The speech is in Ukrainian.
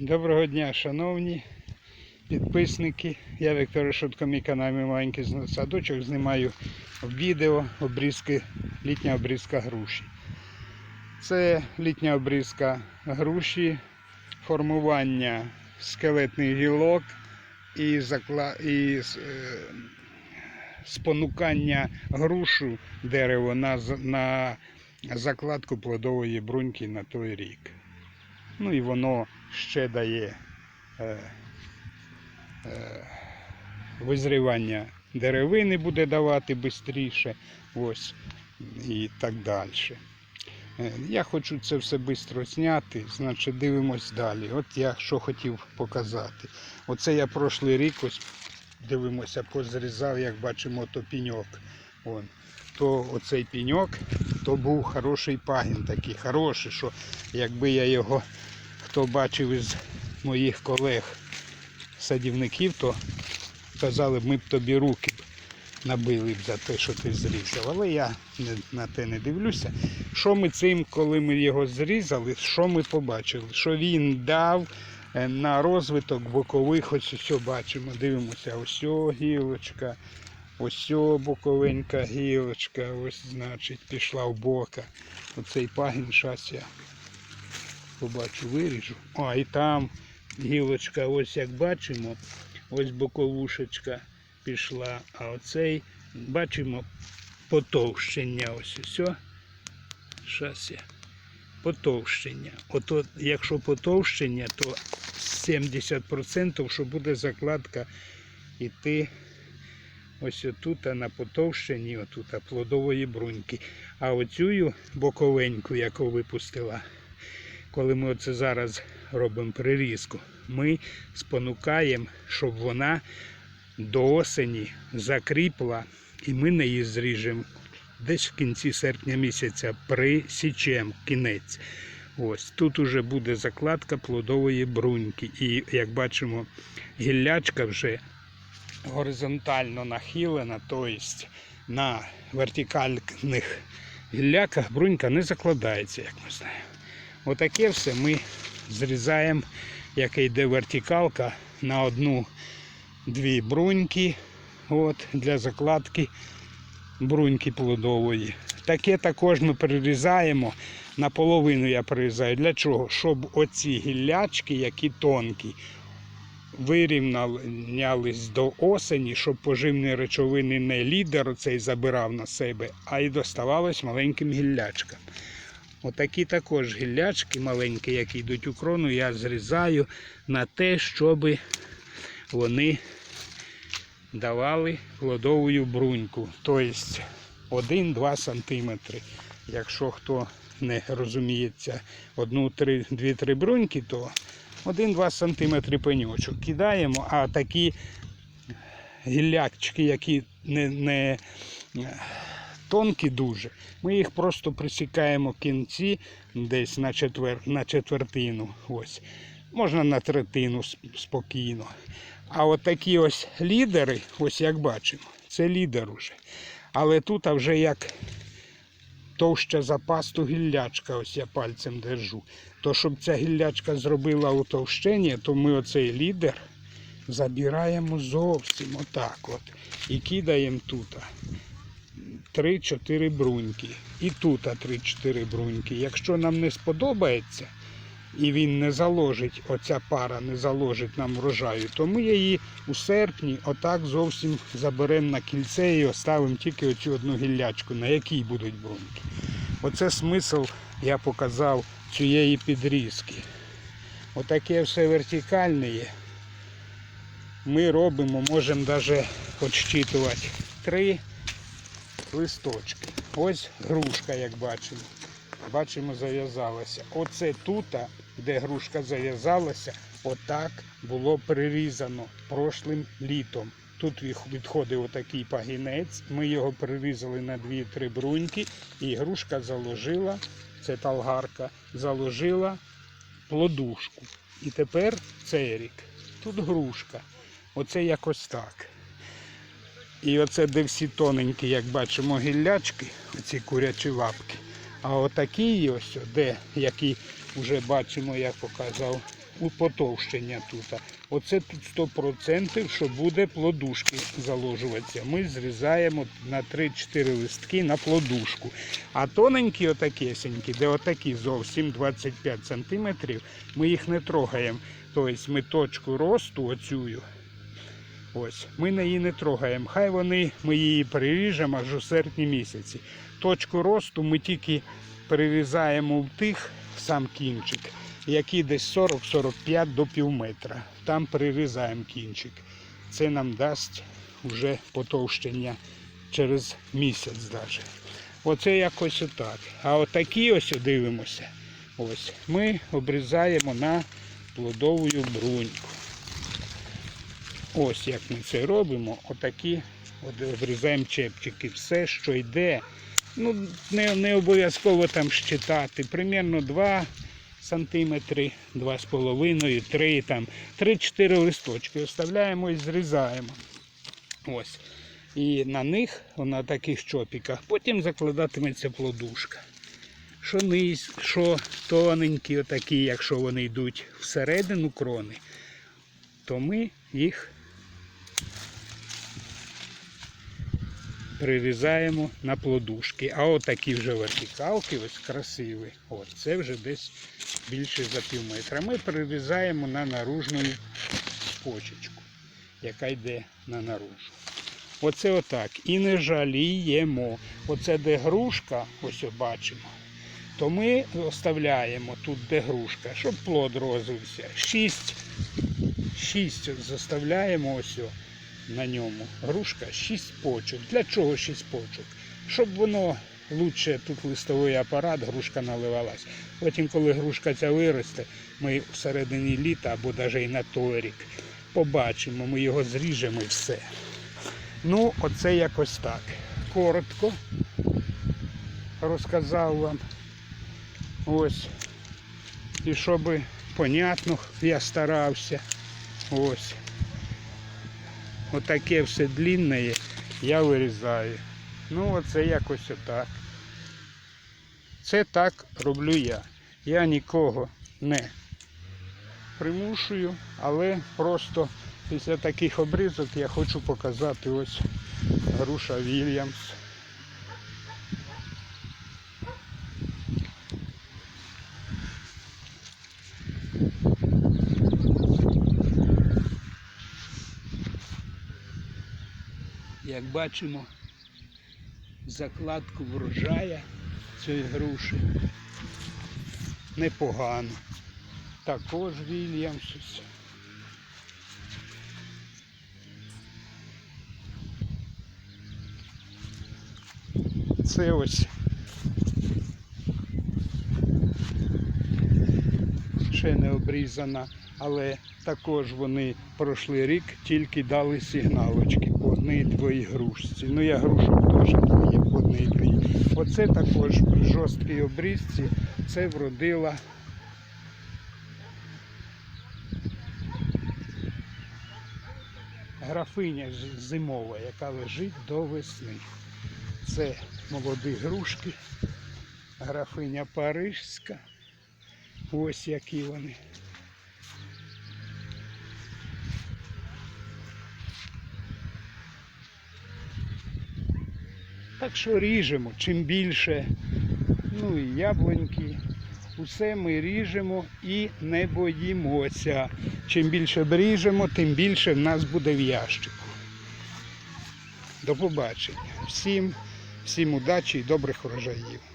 Доброго дня, шановні підписники. Я Віктор Решетко, мій канал «Мій маленький садочок. Знімаю відео обрізки, літня обрізка груші. Це літня обрізка груші, формування скелетних гілок і, закла... і е, спонукання грушу дерева на, на закладку плодової бруньки на той рік. Ну і воно ще дає е, е, визрівання деревини буде давати швидше. Ось і так далі. Е, Я хочу це все швидко зняти, значить дивимось далі. От я що хотів показати. Оце я прошлий рік ось дивимося, позрізав, як бачимо, то піньок. Вон. То оцей піньок, то був хороший пагін такий, хороший, що якби я його, хто бачив із моїх колег садівників, то казали ми б тобі руки набили б за те, що ти зрізав. Але я на те не дивлюся. Що ми цим, коли ми його зрізали, що ми побачили? Що він дав е, на розвиток бокових, ось все бачимо, дивимося, ось о гілочка, ось о боковенька гілочка, ось, значить, пішла в бока. Оцей пагін щас я побачу, виріжу. А, і там гілочка, ось як бачимо, ось боковушечка пішла, а оцей бачимо потовщення. Ось все. Щас я. Потовщення. Ото, якщо потовщення, то 70%, що буде закладка йти ось отут а на потовщенні, отут плодової бруньки. А оцю боковеньку, яку випустила, коли ми оце зараз робимо прирізку, ми спонукаємо, щоб вона до осені закріпла, і ми неї зріжемо десь в кінці серпня місяця присічемо кінець. Ось тут уже буде закладка плодової бруньки. І як бачимо, гіллячка вже горизонтально нахилена, тобто на вертикальних гілляках брунька не закладається, як ми знаємо. Отаке все ми зрізаємо, як йде вертикалка на одну-дві бруньки от, для закладки бруньки плодової. Таке також ми перерізаємо. Наполовину я перерізаю. Для чого? Щоб оці гіллячки, які тонкі, вирівнялись до осені, щоб поживні речовини не лідер цей забирав на себе, а й доставалось маленьким гіллячкам. Отакі також гіллячки маленькі, які йдуть у крону, я зрізаю на те, щоб вони давали плодову бруньку. Тобто 1-2 см. Якщо хто не розуміється, одну, три, дві-три бруньки, то 1-2 см пеньочок кидаємо, а такі гіллячки, які не, не тонкі дуже, ми їх просто присікаємо кінці десь на, четвер, на четвертину. Ось. Можна на третину спокійно. А от такі ось лідери, ось як бачимо, це лідер уже. Але тут а вже як товща запасту гіллячка, ось я пальцем держу. То щоб ця гіллячка зробила утовщення, то ми оцей лідер забираємо зовсім отак от. І кидаємо тут. 3-4 бруньки. І тут 3-4 бруньки. Якщо нам не сподобається, і він не заложить, оця пара не заложить нам врожаю, то ми її у серпні отак зовсім заберемо на кільце і оставимо тільки оцю одну гіллячку, на якій будуть бруньки. Оце смисл я показав цієї підрізки. Отаке все вертикальне є. Ми робимо, можемо навіть відчитувати три листочки. Ось грушка, як бачимо. Бачимо, зав'язалася. Оце тут, де грушка зав'язалася, отак було прирізано прошлим літом. Тут відходив отакий пагінець. Ми його прирізали на 2-3 бруньки, і грушка заложила, це талгарка, заложила плодушку. І тепер цей рік. Тут грушка. Оце якось так. І оце де всі тоненькі, як бачимо, гіллячки, оці курячі лапки. А отакі ось, де, які вже бачимо, як показав у потовщення тут. Оце тут 100%, що буде плодушки заложуватися. Ми зрізаємо на 3-4 листки на плодушку. А тоненькі отакесенькі, де отакі зовсім 25 см, ми їх не трогаємо. Тобто ми точку росту оцю, ось, ми на її не трогаємо. Хай вони, ми її переріжемо аж у серпні місяці. Точку росту ми тільки перерізаємо в тих сам кінчик, який десь 40-45 до пів метра. Там перерізаємо кінчик. Це нам дасть вже потовщення через місяць навіть. Оце якось отак. А отакі ось дивимося. Ось ми обрізаємо на плодову бруньку. Ось як ми це робимо. Отакі от обрізаємо чепчики. Все, що йде. Ну, не, не обов'язково там щитати. Примерно 2 сантиметри, 2,5, 3, там, 3-4 листочки оставляємо і зрізаємо. Ось. І на них, на таких чопіках, потім закладатиметься плодушка. Що низ, що тоненькі, отакі, якщо вони йдуть всередину крони, то ми їх прирізаємо на плодушки. А отакі вже вертикалки, ось красиві. От, це вже десь більше за пів метра. Ми прирізаємо на наружну почечку, яка йде на наружу. Оце отак. І не жаліємо. Оце де грушка, ось бачимо. То ми оставляємо тут, де грушка, щоб плод розвився. Шість, шість заставляємо ось на ньому. Грушка 6 почок. Для чого 6 почок? Щоб воно лучше тут листовий апарат, грушка наливалась. Потім, коли грушка ця виросте, ми в середині літа або навіть і на той рік побачимо, ми його зріжемо і все. Ну, оце якось так. Коротко розказав вам. Ось. І щоб понятно, я старався. Ось. Отаке все длинне я вирізаю. Ну оце якось отак. Це так роблю я. Я нікого не примушую, але просто після таких обрізок я хочу показати ось груша Вільямс. Як бачимо, закладку врожая цієї груші непогано. Також Вільямс. Це ось ще не обрізана, але також вони пройшли рік, тільки дали сигналочки по грушці. Ну я грушок теж є по одній. Оце також при жорсткій обрізці це вродила. Графиня зимова, яка лежить до весни. Це молоді грушки, графиня Парижська. Ось які вони. Так що ріжемо, чим більше, ну і яблуньки, усе ми ріжемо і не боїмося. Чим більше ріжемо, тим більше в нас буде в ящику. До побачення. Всім, всім удачі і добрих врожаїв.